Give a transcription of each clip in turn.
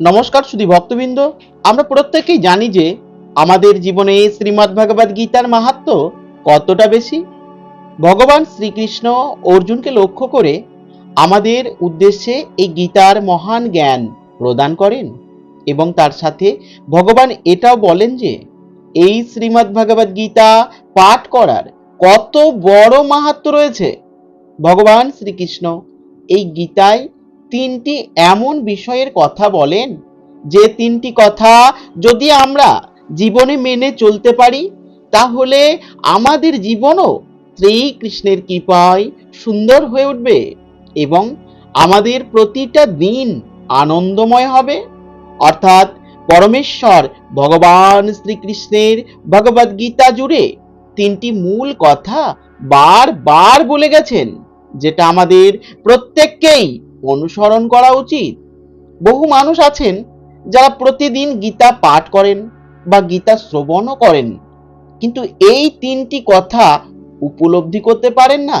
নমস্কার শুধু ভক্তবৃন্দ। আমরা প্রত্যেকেই জানি যে আমাদের জীবনে শ্রীমদ্ ভগবদ গীতার মাহাত্ম কতটা বেশি। ভগবান শ্রীকৃষ্ণ অর্জুনকে লক্ষ্য করে আমাদের উদ্দেশ্যে এই গীতার মহান জ্ঞান প্রদান করেন এবং তার সাথে ভগবান এটাও বলেন যে, এই শ্রীমদ্ ভগবদ গীতা পাঠ করার কত বড় মাহাত্ম রয়েছে। ভগবান শ্রীকৃষ্ণ এই গীতায় তিনটি এমন বিষয়ের কথা বলেন যে তিনটি কথা যদি আমরা জীবনে মেনে চলতে পারি, তাহলে আমাদের জীবনও শ্রীকৃষ্ণের কৃপায় সুন্দর হয়ে উঠবে এবং আমাদের প্রতিটা দিন আনন্দময় হবে। অর্থাৎ পরমেশ্বর ভগবান শ্রীকৃষ্ণের ভগবদ গীতা জুড়ে তিনটি মূল কথা বারবার বলে গেছেন, যেটা আমাদের প্রত্যেককেই অনুসরণ করা উচিত। বহু মানুষ আছেন যারা প্রতিদিন গীতা পাঠ করেন বা গীতা শ্রবণও করেন। কিন্তু এই তিনটি কথা উপলব্ধি করতে পারেন না।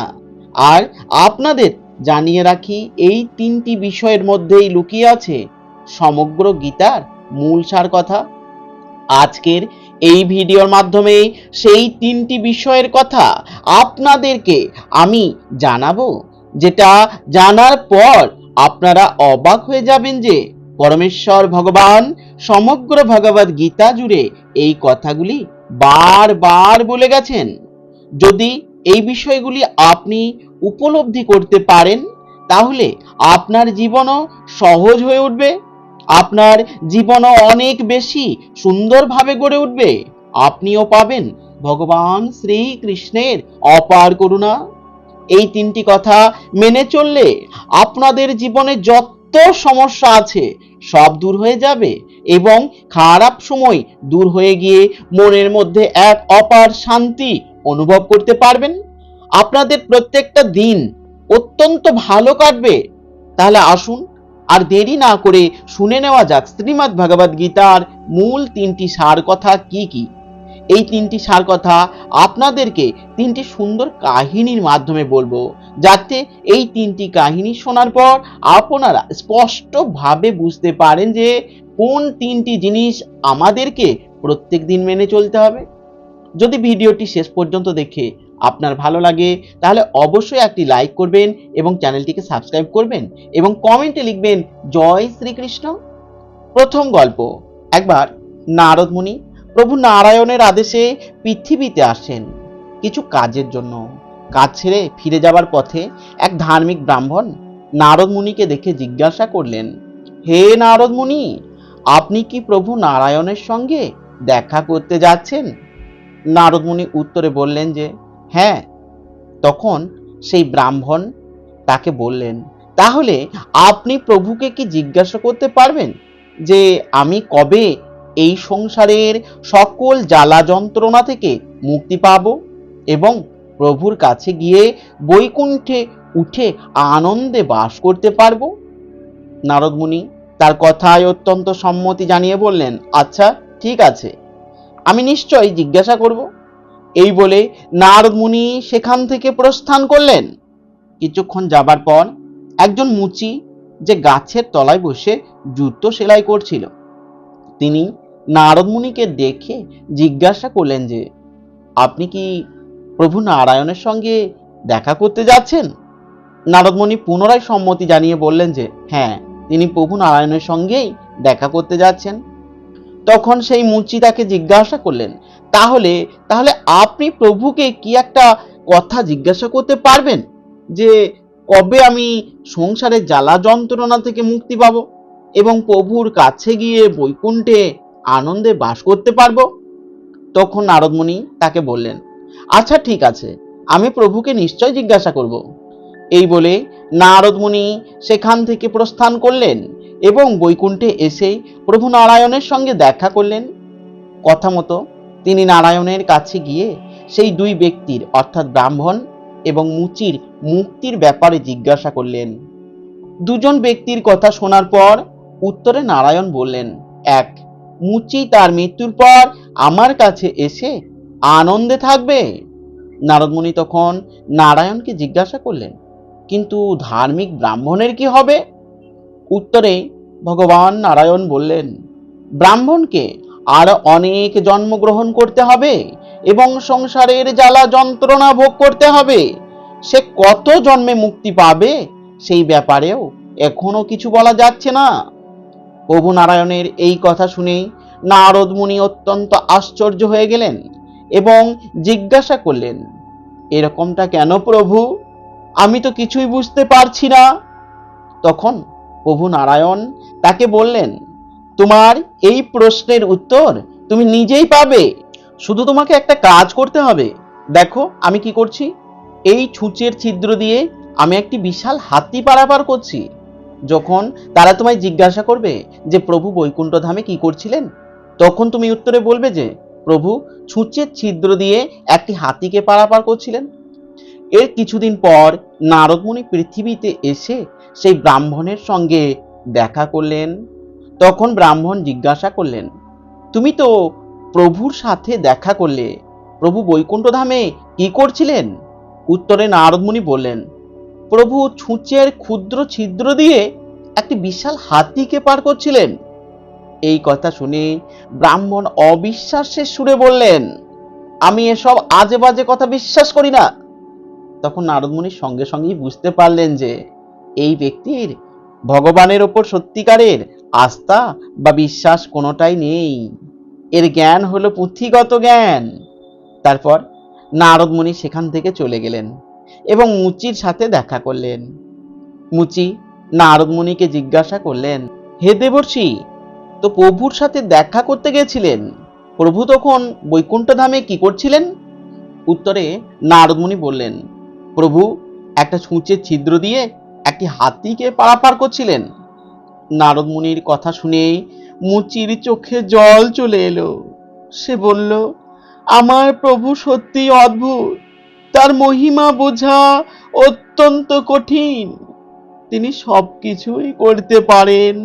আর আপনাদের জানিয়ে রাখি, এই তিনটি বিষয়ের মধ্যেই লুকিয়ে আছে সমগ্র গীতার মূল সার কথা। আজকের এই ভিডিওর মাধ্যমে সেই তিনটি বিষয়ের কথা আপনাদেরকে আমি জানাব, যেটা জানার পর আপনারা অবাক হয়ে যাবেন যে পরমেশ্বর ভগবান, সমগ্র ভগবত গীতা জুড়ে এই কথাগুলি বারবার বলে গেছেন। যদি এই বিষয়গুলি আপনি উপলব্ধি করতে পারেন, তাহলে আপনার জীবনও সহজ হয়ে উঠবে, আপনার জীবনও অনেক বেশি সুন্দরভাবে গড়ে উঠবে। আপনিও পাবেন ভগবান শ্রীকৃষ্ণের অপার করুণা। এই তিনটি কথা মেনে চললে আপনাদের জীবনে যত সমস্যা আছে সব দূর হয়ে যাবে এবং খারাপ সময় দূর হয়ে গিয়ে মনের মধ্যে এক অপার শান্তি অনুভব করতে পারবেন। আপনাদের প্রত্যেকটা দিন অত্যন্ত ভালো কাটবে। তাহলে আসুন আর দেরি না করে শুনে নেওয়া যাক শ্রীমদ্ ভগবদ গীতার মূল তিনটি সার কথা কি কি? এই তিনটি সার কথা আপনাদেরকে তিনটি সুন্দর কাহিনীর মাধ্যমে বলব। যাতে এই তিনটি কাহিনী শোনার পর আপনারা স্পষ্টভাবে বুঝতে পারেন যে কোন তিনটি জিনিস আমাদেরকে প্রত্যেক দিন মেনে চলতে হবে। যদি ভিডিওটি শেষ পর্যন্ত দেখে আপনার ভালো লাগে, তাহলে অবশ্যই একটি লাইক করবেন এবং চ্যানেলটিকে সাবস্ক্রাইব করবেন এবং কমেন্টে লিখবেন, জয় শ্রীকৃষ্ণ। প্রথম গল্প, একবার নারদ মুনি প্রভু নারায়ণের আদেশে পৃথিবীতে আসেন কিছু কাজের জন্য। কাজ ছেড়ে ফিরে যাবার পথে এক ধার্মিক ব্রাহ্মণ নারদ মুনিকে দেখে জিজ্ঞাসা করলেন, হে নারদ মুনি, আপনি কি প্রভু নারায়ণের সঙ্গে দেখা করতে যাচ্ছেন? নারদ মুনি উত্তরে বললেন যে হ্যাঁ। তখন সেই ব্রাহ্মণ তাকে বললেন, তাহলে আপনি প্রভুকে কি জিজ্ঞাসা করতে পারবেন যে আমি কবে এই সংসারের সকল জ্বালা যন্ত্রণা থেকে মুক্তি পাব এবং প্রভুর কাছে গিয়ে বৈকুণ্ঠে উঠে আনন্দে বাস করতে পারব। নারদমুনি তার কথায় অত্যন্ত সম্মতি জানিয়ে বললেন আচ্ছা ঠিক আছে। আমি নিশ্চয়ই জিজ্ঞাসা করব। এই বলে নারদ মুনি সেখান থেকে প্রস্থান করলেন। কিছুক্ষণ যাবার পর একজন মুচি যে গাছের তলায় বসে জুতো সেলাই করছিল। তিনি নারদ মুনিকে দেখে জিজ্ঞাসা করলেন যে, আপনি কি প্রভু নারায়ণের সঙ্গে দেখা করতে যাচ্ছেন? নারদমণি পুনরায় সম্মতি জানিয়ে বললেন যে হ্যাঁ তিনি প্রভু নারায়ণের সঙ্গেই দেখা করতে যাচ্ছেন। তখন সেই মুচি তাকে জিজ্ঞাসা করলেন, তাহলে তাহলে আপনি প্রভুকে কি একটা কথা জিজ্ঞাসা করতে পারবেন যে, কবে আমি সংসারের জ্বালা যন্ত্রণা থেকে মুক্তি পাব? এবং প্রভুর কাছে গিয়ে বৈকুণ্ঠে আনন্দে বাস করতে পারব? তখন নারদমণি তাকে বললেন আচ্ছা ঠিক আছে, আমি প্রভুকে নিশ্চয় জিজ্ঞাসা করব। এই বলে নারদমণি সেখান থেকে প্রস্থান করলেন এবং বৈকুণ্ঠে এসেই প্রভু নারায়ণের সঙ্গে দেখা করলেন। কথা মতো তিনি নারায়ণের কাছে গিয়ে সেই দুই ব্যক্তির, অর্থাৎ ব্রাহ্মণ এবং মুচির মুক্তির ব্যাপারে জিজ্ঞাসা করলেন। দুজন ব্যক্তির কথা শোনার পর উত্তরে নারায়ণ বললেন, এক, মুচি তার মৃত্যুর পর আমার কাছে এসে আনন্দে থাকবে? নারদমণি তখন নারায়ণকে জিজ্ঞাসা করলেন, কিন্তু ধার্মিক ব্রাহ্মণের কি হবে? উত্তরে ভগবান নারায়ণ বললেন, ব্রাহ্মণকে আর অনেক জন্মগ্রহণ করতে হবে এবং সংসারের জ্বালা যন্ত্রণা ভোগ করতে হবে। সে কত জন্মে মুক্তি পাবে সেই ব্যাপারেও এখনও কিছু বলা যাচ্ছে না। প্রভু নারায়ণের এই কথা শুনে নারদ মুনি অত্যন্ত আশ্চর্য হয়ে গেলেন এবং জিজ্ঞাসা করলেন, এরকমটা কেন প্রভু? আমি তো কিছুই বুঝতে পারছি না। তখন প্রভু নারায়ণ তাকে বললেন, তোমার এই প্রশ্নের উত্তর তুমি নিজেই পাবে। শুধু তোমাকে একটা কাজ করতে হবে। দেখো আমি কি করছি। এই ছুঁচের ছিদ্র দিয়ে আমি একটি বিশাল হাতি পারাপার করছি। যখন তারা তোমায় জিজ্ঞাসা করবে যে, প্রভু বৈকুণ্ঠ ধামে কি করছিলেন? তখন তুমি উত্তরে বলবে যে, প্রভু ছুঁচের ছিদ্র দিয়ে একটি হাতিকে পারাপার করছিলেন। এর কিছুদিন পর নারদমণি পৃথিবীতে এসে সেই ব্রাহ্মণের সঙ্গে দেখা করলেন। তখন ব্রাহ্মণ জিজ্ঞাসা করলেন, তুমি তো প্রভুর সাথে দেখা করলে, প্রভু বৈকুণ্ঠ ধামে কি করছিলেন? উত্তরে নারদমুনি বললেন প্রভু ছুঁচের ক্ষুদ্র ছিদ্র দিয়ে একটি বিশাল হাতিকে পার করছিলেন। এই কথা শুনে ব্রাহ্মণ অবিশ্বাসের সুরে বললেন, আমি এসব আজে বাজে কথা বিশ্বাস করি না। তখন নারদমুনি সঙ্গে সঙ্গেই বুঝতে পারলেন যে এই ব্যক্তির ভগবানের ওপর সত্যিকারের আস্থা বা বিশ্বাস কোনোটাই নেই। এর জ্ঞান হলো পুঁথিগত জ্ঞান। তারপর নারদ মুনি সেখান থেকে চলে গেলেন। এবং মুচির সাথে দেখা করলেন। মুচি নারদ মুনিকে জিজ্ঞাসা করলেন, হে দেবর্ষি, তো প্রভুর সাথে দেখা করতে গেছিলেন? প্রভু তখন বৈকুণ্ঠ ধামে কি করছিলেন? উত্তরে নারদমুনি বললেন, প্রভু, একটা ছুঁচের ছিদ্র দিয়ে একটি হাতিকে পারাপার করছিলেন। নারদ মুনির কথা শুনে মুচির চোখে জল চলে এলো। সে বলল, আমার প্রভু সত্যি অদ্ভুত। তার মহিমা বোঝা অত্যন্ত কঠিন। তিনি সব কিছুই করতে পারেন।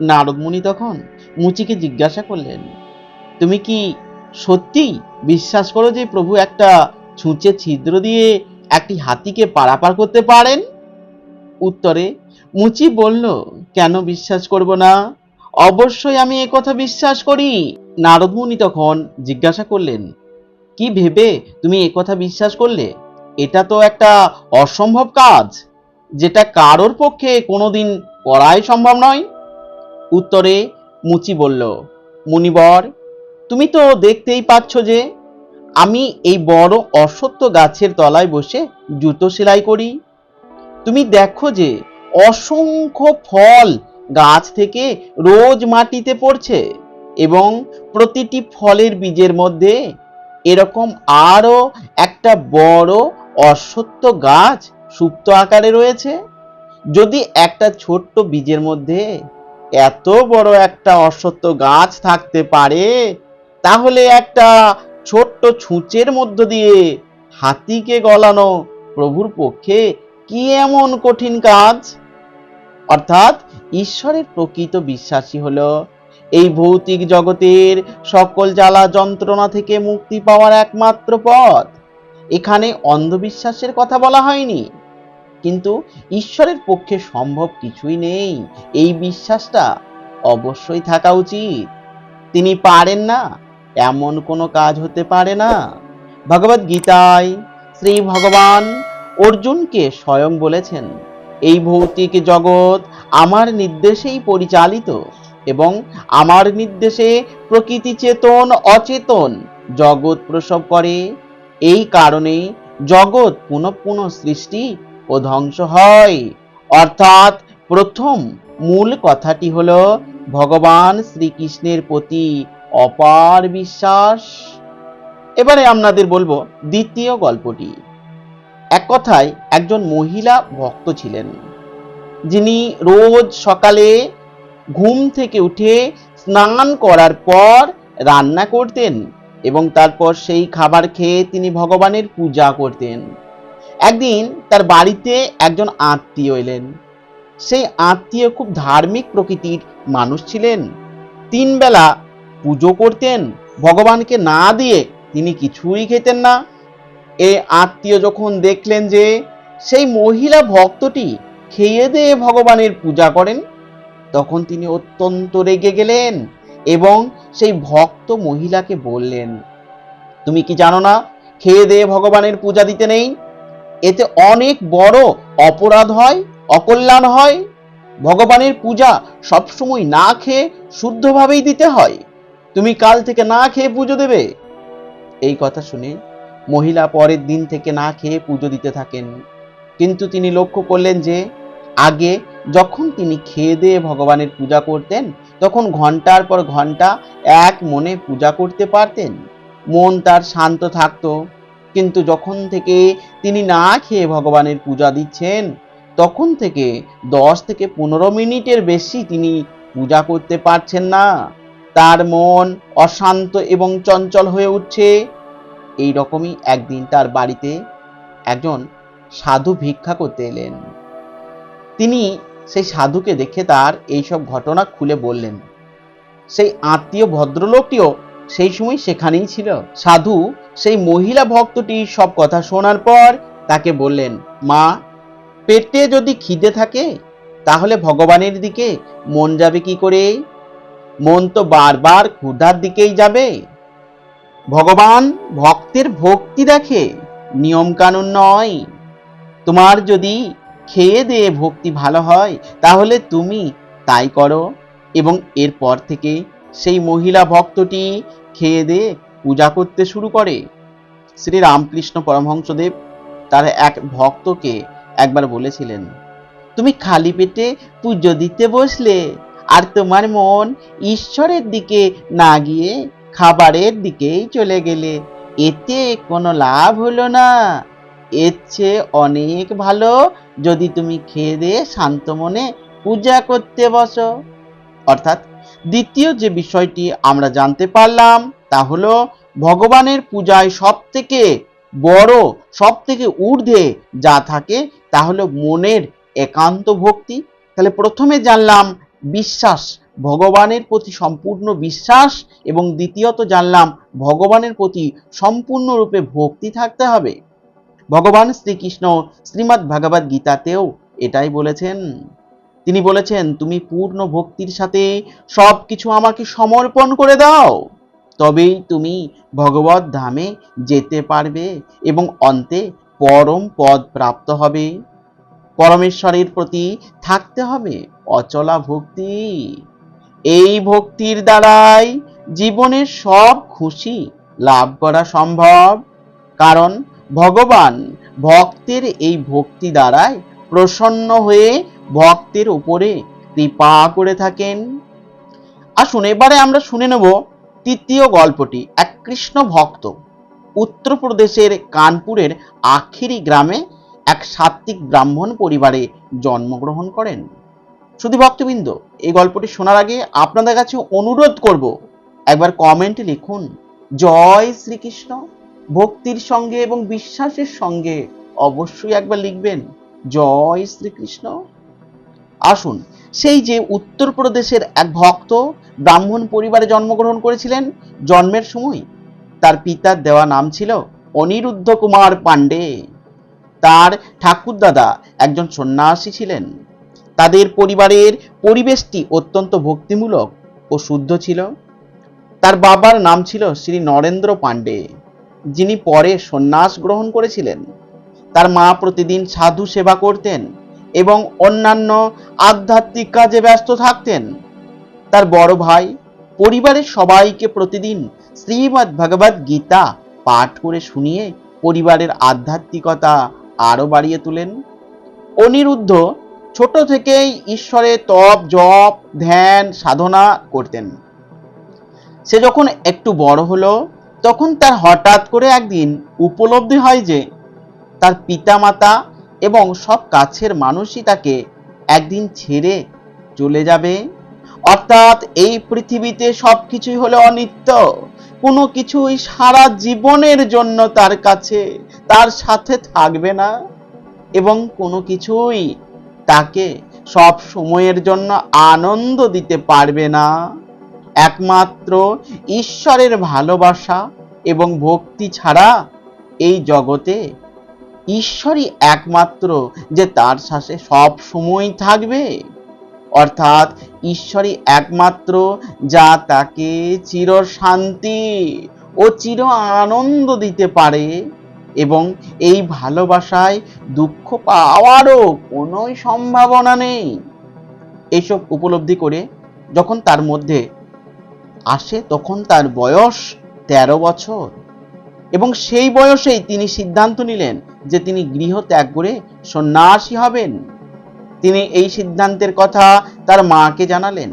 নারদ মুনি তখন মুচিকে জিজ্ঞাসা করলেন, তুমি কি সত্যি বিশ্বাস করো যে প্রভু একটা ছুঁচে ছিদ্র দিয়ে একটি হাতিকে পারাপার করতে পারেন? উত্তরে, মুচি বলল, কেন বিশ্বাস করব না? অবশ্যই আমি কথা বিশ্বাস করি। নারদমুনি তখন জিজ্ঞাসা করলেন কি ভেবে তুমি কথা বিশ্বাস করলে? এটা তো একটা অসম্ভব কাজ, যেটা কারোর পক্ষে কোনোদিন করাই সম্ভব নয়। উত্তরে মুচি বলল মুনিবর তুমি তো দেখতেই পাচ্ছ যে, আমি এই বড় অসত্য গাছের তলায় বসে জুতো সেলাই করি। তুমি দেখো যে, অসংখ্য ফল গাছ থেকে রোজ মাটিতে পড়ছে এবং প্রতিটি ফলের বীজের মধ্যে এরকম আরও একটা বড় অশ্বত্থ গাছ সুপ্ত আকারে রয়েছে। যদি একটা ছোট্ট বীজের মধ্যে এত বড় একটা অশ্বত্থ গাছ থাকতে পারে, তাহলে একটা ছোট্ট ছুঁচের মধ্য দিয়ে হাতিকে গলানো প্রভুর পক্ষে কি এমন কঠিন কাজ? অর্থাৎ ঈশ্বরের প্রকৃত বিশ্বাসী হলো এই ভৌতিক জগতের সকল জ্বালা যন্ত্রণা থেকে মুক্তি পাওয়ার একমাত্র পথ। এখানে অন্ধবিশ্বাসের কথা বলা হয়নি। কিন্তু ঈশ্বরের পক্ষে সম্ভব কিছুই নেই। এই বিশ্বাসটা অবশ্যই থাকা উচিত। তিনি পারেন না, এমন কোনো কাজ হতে পারে না। ভগবদ গীতায় শ্রী ভগবান অর্জুনকে স্বয়ং বলেছেন, এই ভৌতিক জগৎ আমার নির্দেশেই পরিচালিত। এবং আমার নির্দেশে প্রকৃতি চেতন অচেতন জগৎ প্রসব করে। এই কারণে জগৎ পুনঃ পুনঃ সৃষ্টি ও ধ্বংস হয়। অর্থাৎ প্রথম মূল কথাটি হল, ভগবান শ্রীকৃষ্ণের প্রতি অপার বিশ্বাস। এবারে আপনাদের বলব দ্বিতীয় গল্পটি। এক কথায় একজন মহিলা ভক্ত ছিলেন, যিনি রোজ সকালে ঘুম থেকে উঠে স্নান করার পর রান্না করতেন এবং তারপর সেই খাবার খেয়ে তিনি ভগবানের পূজা করতেন। একদিন তার বাড়িতে একজন আত্মীয় এলেন। সেই আত্মীয় খুব ধার্মিক প্রকৃতির মানুষ ছিলেন। তিন বেলা পুজো করতেন, ভগবানকে না দিয়ে তিনি কিছুই খেতেন না। এ আত্মীয় যখন দেখলেন যে সেই মহিলা ভক্তটি খেয়ে দিয়ে ভগবানের পূজা করেন তখন তিনি অত্যন্ত রেগে গেলেন এবং সেই ভক্ত মহিলাকে বললেন, তুমি কি জানো না, খেয়ে দিয়ে ভগবানের পূজা দিতে নেই? এতে অনেক বড় অপরাধ হয়, অকল্যাণ হয়। ভগবানের পূজা সবসময় না খেয়ে শুদ্ধভাবেই দিতে হয়। তুমি কাল থেকে না খেয়ে পুজো দেবে। এই কথা শুনে মহিলা পরের দিন থেকে না খেয়ে পুজো দিতে থাকেন। কিন্তু তিনি লক্ষ্য করলেন যে, আগে যখন তিনি খেয়ে দিয়ে ভগবানের পূজা করতেন, তখন ঘণ্টার পর ঘণ্টা এক মনে পূজা করতে পারতেন। মন তার শান্ত থাকত। কিন্তু যখন থেকে তিনি না খেয়ে ভগবানের পূজা দিচ্ছেন, তখন থেকে দশ থেকে পনেরো মিনিটের বেশি তিনি পূজা করতে পারছেন না। তার মন অশান্ত এবং চঞ্চল হয়ে উঠছে। এই রকমই একদিন তার বাড়িতে একজন সাধু ভিক্ষা করতে এলেন। তিনি সেই সাধুকে দেখে তার এইসব ঘটনা খুলে বললেন। সেই আত্মীয় ভদ্রলোকটিও সেই সময় সেখানেই ছিল। সাধু সেই মহিলা ভক্তটি সব কথা শোনার পর তাকে বললেন, মা, পেটে যদি খিদে থাকে, তাহলে ভগবানের দিকে মন যাবে কি করে? মন তো বারবার ক্ষুধার দিকেই যাবে। ভগবান ভক্তের ভক্তি দেখে নিয়ম কানুন নয়। তোমার যদি খেয়ে দিয়ে ভক্তি ভালো হয়, তাহলে তুমি তাই করো। এবং এরপর থেকে সেই মহিলা ভক্তটি খেয়ে দিয়ে পূজা করতে শুরু করে। শ্রী রামকৃষ্ণ পরমহংসদেব তার এক ভক্তকে একবার বলেছিলেন, তুমি খালি পেটে পুজো দিতে বসলে আর তোমার মন ঈশ্বরের দিকে না গিয়ে খাবারের দিকেই চলে গেলে, এতে কোনো লাভ হলো না। এর চেয়ে অনেক ভালো যদি তুমি খেয়ে দিয়ে শান্ত মনে পূজা করতে বসো। অর্থাৎ দ্বিতীয় যে বিষয়টি আমরা জানতে পারলাম, তা হলো ভগবানের পূজায় সব থেকে বড় সব থেকে ঊর্ধ্বে যা থাকে, তা হলো মনের একান্ত ভক্তি। তাহলে প্রথমে জানলাম বিশ্বাস, ভগবানের প্রতি সম্পূর্ণ বিশ্বাস এবং দ্বিতীয়ত জানলাম ভগবানের প্রতি সম্পূর্ণরূপে ভক্তি থাকতে হবে। ভগবান শ্রীকৃষ্ণ শ্রীমদ্ ভগবদ গীতাতেও এটাই বলেছেন। তিনি বলেছেন, তুমি পূর্ণ ভক্তির সাথে সব কিছু আমাকে সমর্পণ করে দাও। তবেই তুমি ভগবত ধামে যেতে পারবে এবং অন্তে পরম পদ প্রাপ্ত হবে। পরমেশ্বরের প্রতি থাকতে হবে অচলা ভক্তি। এই ভক্তির দ্বারাই জীবনের সব খুশি লাভ করা সম্ভব। কারণ ভগবান ভক্তের এই ভক্তি দ্বারাই প্রসন্ন হয়ে ভক্তের উপরে কৃপা করে থাকেন। আসুন, এবারে আমরা শুনে নেব তৃতীয় গল্পটি, এক কৃষ্ণ ভক্ত উত্তরপ্রদেশের কানপুরের আখিরি গ্রামে এক সাত্ত্বিক ব্রাহ্মণ পরিবারে জন্মগ্রহণ করেন। শুধু ভক্তবৃন্দ, এই গল্পটি শোনার আগে আপনাদের কাছে অনুরোধ করব, একবার কমেন্ট লিখুন, জয় শ্রীকৃষ্ণ। ভক্তির সঙ্গে এবং বিশ্বাসের সঙ্গে অবশ্যই একবার লিখবেন, জয় শ্রীকৃষ্ণ। আসুন, সেই যে উত্তরপ্রদেশের এক ভক্ত ব্রাহ্মণ পরিবারে জন্মগ্রহণ করেছিলেন জন্মের সময়, তার পিতার দেওয়া নাম ছিল অনিরুদ্ধ কুমার পাণ্ডে। তার ঠাকুরদাদা একজন সন্ন্যাসী ছিলেন। তাদের পরিবারের পরিবেশটি অত্যন্ত ভক্তিমূলক ও শুদ্ধ ছিল। তার বাবার নাম ছিল শ্রী নরেন্দ্র পাণ্ডে। যিনি পরে সন্ন্যাস গ্রহণ করেছিলেন, তার মা প্রতিদিন সাধু সেবা করতেন এবং অন্যান্য আধ্যাত্মিক কাজে ব্যস্ত থাকতেন। তার বড় ভাই পরিবারের সবাইকে প্রতিদিন শ্রীমদ্ ভগবদ গীতা পাঠ করে শুনিয়ে পরিবারের আধ্যাত্মিকতা আরও বাড়িয়ে তোলেন। অনিরুদ্ধ ছোট থেকেই ঈশ্বরের তপ, জপ, ধ্যান, সাধনা করতেন। সে যখন একটু বড় হলো তখন তার হঠাৎ করে একদিন উপলব্ধি হয় যে তার পিতামাতা এবং সব কাছের মানুষই তাকে একদিন ছেড়ে চলে যাবে। অর্থাৎ এই পৃথিবীতে সব কিছুই হলো অনিত্য। কোনো কিছুই সারা জীবনের জন্য তার কাছে, তার সাথে থাকবে না এবং কোনো কিছুই তাকে সব সময়ের জন্য আনন্দ দিতে পারবে না। একমাত্র ঈশ্বরের ভালোবাসা এবং ভক্তি ছাড়া এই জগতে ঈশ্বরই একমাত্র যে তার শ্বাসে সব সময় থাকবে। অর্থাৎ ঈশ্বরই একমাত্র যা তাকে চির শান্তি ও চির আনন্দ দিতে পারে এবং এই ভালোবাসায় দুঃখ পাওয়ারও কোনো সম্ভাবনা নেই। এইসব উপলব্ধি করে যখন তার মধ্যে আসে তখন তার বয়স তেরো বছর। এবং সেই বয়সেই তিনি সিদ্ধান্ত নিলেন যে তিনি গৃহ ত্যাগ করে সন্ন্যাসী হবেন। তিনি এই সিদ্ধান্তের কথা তার মাকে জানালেন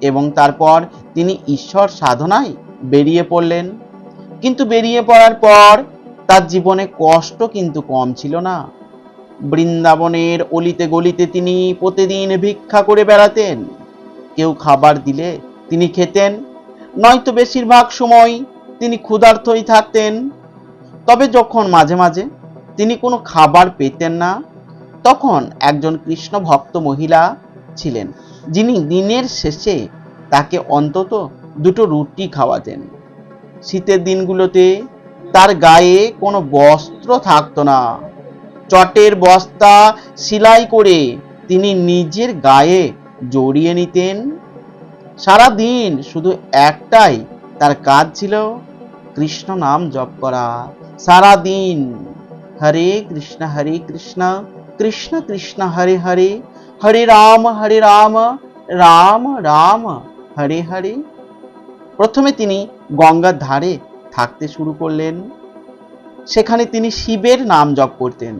এবং তারপর তিনি ঈশ্বর সাধনায় বেরিয়ে পড়লেন। কিন্তু বেরিয়ে পড়ার পর তার জীবনে কষ্ট কিন্তু কম ছিল না। বৃন্দাবনের অলিতে গলিতে তিনি প্রতিদিন ভিক্ষা করে বেড়াতেন। কেউ খাবার দিলে তিনি খেতেন। নয়তো বেশিরভাগ সময় তিনি ক্ষুধার্তই থাকতেন। তবে যখন মাঝে মাঝে তিনি কোনো খাবার পেতেন না, তখন একজন কৃষ্ণ ভক্ত মহিলা ছিলেন, যিনি দিনের শেষে তাকে অন্তত দুটো রুটি খাওয়াতেন। শীতের দিনগুলোতে তার গায়ে কোনো বস্ত্র থাকতো না। চটের বস্তা সেলাই করে তিনি নিজের গায়ে জড়িয়ে নিতেন। সারা দিন শুধু একটাই তার কাজ ছিল কৃষ্ণ নাম জপ করা। সারা দিন হরে কৃষ্ণ হরে কৃষ্ণ কৃষ্ণ কৃষ্ণ, হরে হরে হরে রাম হরে রাম রাম রাম, হরে হরে। প্রথমে তিনি গঙ্গার ধারে থাকতে শুরু করলেন। সেখানে তিনি শিবের নাম জপ করতেন।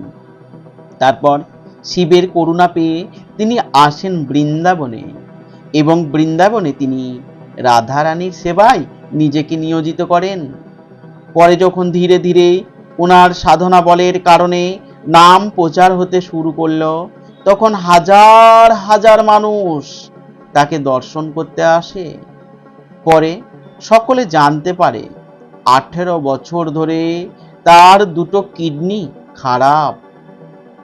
তারপর শিবের করুণা পেয়ে তিনি আসেন বৃন্দাবনে। এবং বৃন্দাবনে তিনি রাধারানীর সেবায় নিজেকে নিয়োজিত করেন। পরে যখন ধীরে ধীরে ওনার সাধনা বলের কারণে নাম প্রচার হতে শুরু করল, তখন হাজার হাজার মানুষ তাকে দর্শন করতে আসে। পরে সকলে জানতে পারে, আঠেরো বছর ধরে তার দুটো কিডনি খারাপ।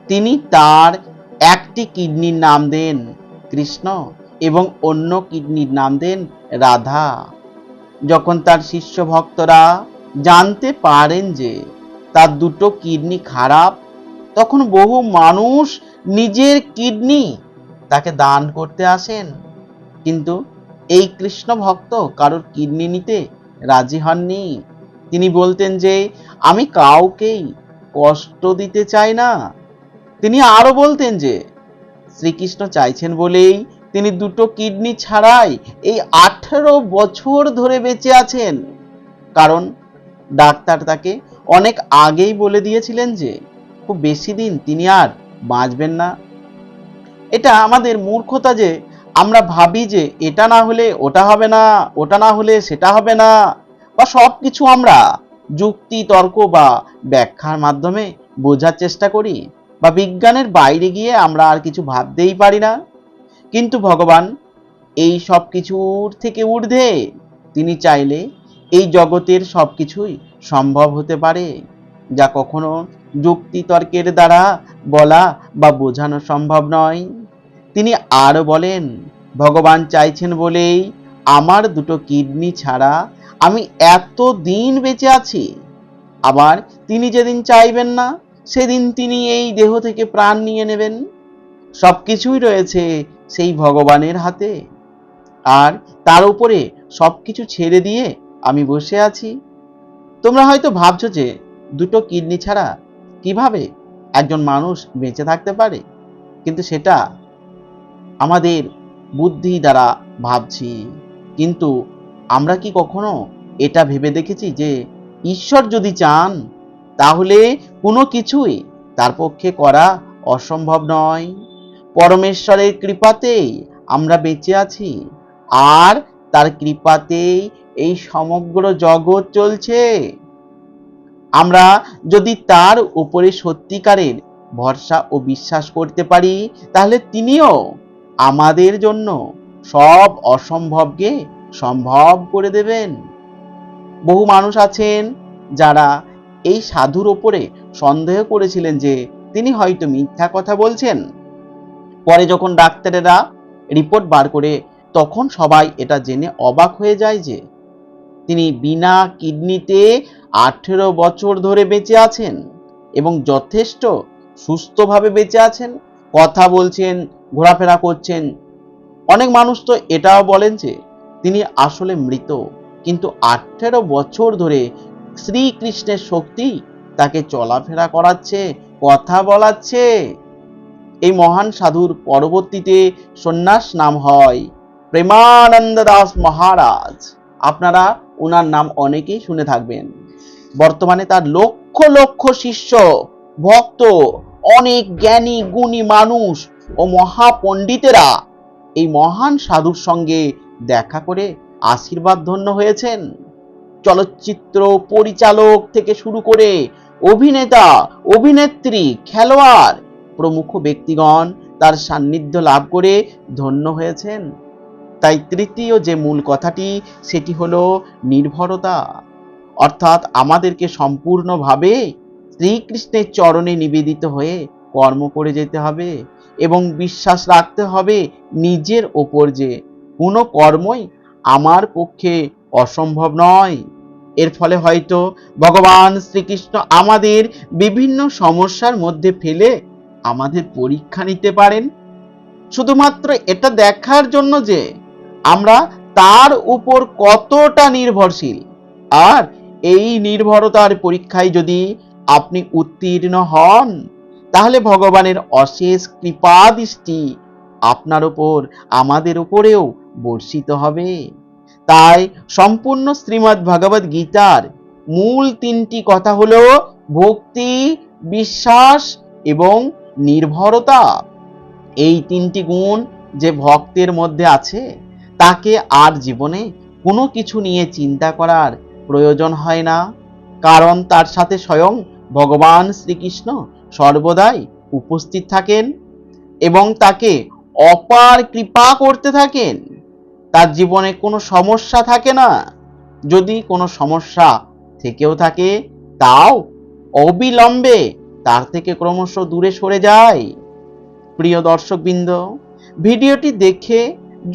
তিনি তার একটি কিডনির নাম দেন কৃষ্ণ। এবং অন্য কিডনির নাম দেন রাধা। যখন তার শিষ্য ভক্তরা জানতে পারেন যে তার দুটো কিডনি খারাপ, তখন বহু মানুষ নিজের কিডনি তাকে দান করতে আসেন। কিন্তু এই কৃষ্ণ ভক্ত কারোর কিডনি নিতে রাজি হননি। তিনি বলতেন যে, আমি কাউকেই কষ্ট দিতে চাই না। তিনি আরও বলতেন যে, শ্রীকৃষ্ণ চাইছেন বলেই তিনি দুটো কিডনি ছাড়াই এই আঠেরো বছর ধরে বেঁচে আছেন। কারণ ডাক্তার তাকে অনেক আগেই বলে দিয়েছিলেন যে, খুব বেশি দিন তিনি আর বাঁচবেন না। এটা আমাদের মূর্খতা যে, আমরা ভাবি যে এটা না হলে ওটা হবে না, ওটা না হলে সেটা হবে না, বা সব কিছু আমরা যুক্তি, তর্ক বা ব্যাখ্যার মাধ্যমে বোঝার চেষ্টা করি, বা বিজ্ঞানের বাইরে গিয়ে আমরা আর কিছু ভাবতেই পারি না। কিন্তু ভগবান এই সব কিছুর থেকে ঊর্ধ্বে। তিনি চাইলে এই জগতের সব কিছুই সম্ভব হতে পারে, যা কখনো যুক্তি তর্কের দ্বারা বলা বা বোঝানো সম্ভব নয়। তিনি আরও বলেন, ভগবান চাইছেন বলেই আমার দুটো কিডনি ছাড়া আমি এত দিন বেঁচে আছি। আবার তিনি যেদিন চাইবেন না, সেদিন তিনি এই দেহ থেকে প্রাণ নিয়ে নেবেন। সব কিছুই রয়েছে সেই ভগবানের হাতে। আর তার উপরে সব কিছু ছেড়ে দিয়ে আমি বসে আছি। তোমরা হয়তো ভাবছ যে দুটো কিডনি ছাড়া কীভাবে একজন মানুষ বেঁচে থাকতে পারে? কিন্তু সেটা আমাদের বুদ্ধি দ্বারা ভাবছি। কিন্তু আমরা কি কখনো এটা ভেবে দেখেছি যে ঈশ্বর যদি চান, তাহলে কোনো কিছুই তার পক্ষে করা অসম্ভব নয়। পরমেশ্বরের কৃপাতেই আমরা বেঁচে আছি। আর তার কৃপাতেই এই সমগ্র জগৎ চলছে। আমরা যদি তার উপরে সত্যিকারের ভরসা ও বিশ্বাস করতে পারি, তাহলে তিনিও আমাদের জন্য সব অসম্ভবকে সম্ভব করে দেবেন। বহু মানুষ আছেন যারা এই সাধুর ওপরে সন্দেহ করেছিলেন যে তিনি হয়তো মিথ্যা কথা বলছেন। পরে যখন ডাক্তারেরা রিপোর্ট বার করে, তখন সবাই এটা জেনে অবাক হয়ে যায় যে, তিনি বিনা কিডনিতে আঠেরো বছর ধরে বেঁচে আছেন এবং যথেষ্ট সুস্থভাবে বেঁচে আছেন। কথা বলছেন, ঘোরাফেরা করছেন। অনেক মানুষ তো এটাও বলেন যে, তিনি আসলে মৃত। কিন্তু আঠেরো বছর ধরে শ্রীকৃষ্ণের শক্তি তাকে চলাফেরা করাচ্ছে, কথা বলাচ্ছে। এই মহান সাধুর পরবর্তীতে সন্ন্যাস নাম হয় প্রেমানন্দ দাস মহারাজ। আপনারা ওনার নাম অনেকেই শুনে থাকবেন। বর্তমানে তার লক্ষ লক্ষ শিষ্য, ভক্ত, অনেক জ্ঞানী, গুণী মানুষ ও মহাপণ্ডিতেরা এই মহান সাধুর সঙ্গে দেখা করে আশীর্বাদ ধন্য হয়েছেন। চলচ্চিত্র পরিচালক থেকে শুরু করে অভিনেতা, অভিনেত্রী, খেলোয়াড় প্রমুখ ব্যক্তিগণ তার সান্নিধ্য লাভ করে ধন্য হয়েছেন। তাই তৃতীয় যে মূল কথাটি, সেটি হলো নির্ভরতা। অর্থাৎ আমাদেরকে সম্পূর্ণভাবে শ্রীকৃষ্ণের চরণে নিবেদিত হয়ে কর্ম করে যেতে হবে এবং বিশ্বাস রাখতে হবে নিজের ওপর যে কোনো কর্মই আমার পক্ষে অসম্ভব নয়। এর ফলে হয়তো ভগবান শ্রীকৃষ্ণ আমাদের বিভিন্ন সমস্যার মধ্যে ফেলে আমাদের পরীক্ষা নিতে পারেন। শুধুমাত্র এটা দেখার জন্য যে আমরা তার উপর কতটা নির্ভরশীল। আর এই নির্ভরতার পরীক্ষায় যদি আপনি উত্তীর্ণ হন, তাহলে ভগবানের অশেষ কৃপা দৃষ্টি আপনার উপর, আমাদের উপরেও বর্ষিত হবে। তাই সম্পূর্ণ শ্রীমদ্ ভগবদ গীতার মূল তিনটি কথা হলো ভক্তি, বিশ্বাস এবং নির্ভরতা। এই তিনটি গুণ যে ভক্তের মধ্যে আছে, তাকে আর জীবনে কোনো কিছু নিয়ে চিন্তা করার প্রয়োজন হয় না। কারণ তার সাথে স্বয়ং ভগবান শ্রীকৃষ্ণ সর্বদাই উপস্থিত থাকেন এবং তাকে অপার কৃপা করতে থাকেন। তার জীবনে কোনো সমস্যা থাকে না। যদি কোনো সমস্যা থেকেও থাকে, তাও অবিলম্বে তার থেকে ক্রমশ দূরে সরে যায় প্রিয় দর্শকবৃন্দ, ভিডিওটি দেখে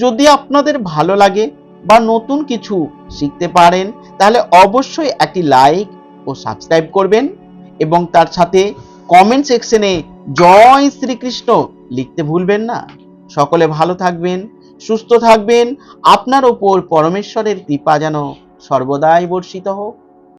যদি আপনাদের ভালো লাগে বা নতুন কিছু শিখতে পারেন, তাহলে অবশ্যই একটি লাইক ও সাবস্ক্রাইব করবেন এবং তার সাথে কমেন্ট সেকশনে জয় শ্রীকৃষ্ণ লিখতে ভুলবেন না। সকলে ভালো থাকবেন, সুস্থ থাকবেন, আপনার ওপর পরমেশ্বরের কৃপা যেন সর্বদাই বর্ষিত হোক।